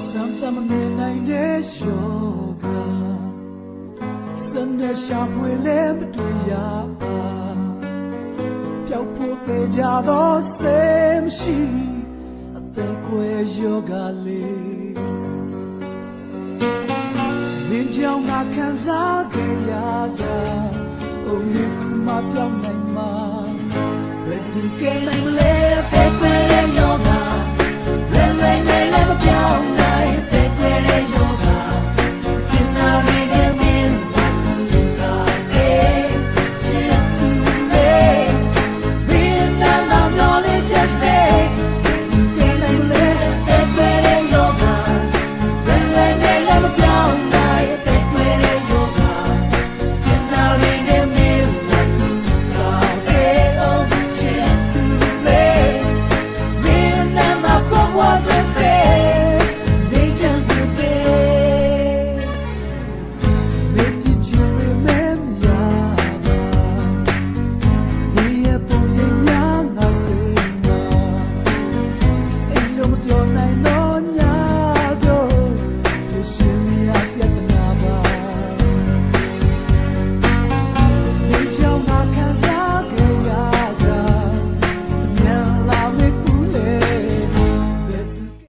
စံတမနေနိုင်တဲ့ယောဂစနေရှာဖွေလဲမတွေ့ရပါပျောက်ဖို့ကြကြတော့စေမရှိအသေးကွယ်ယောဂလေးမင်းကြောင့်ငါခံစားကြရတာအုံးကူမပြောင်းနိုင်မှာဘယ်သူကနိုင်မလဲ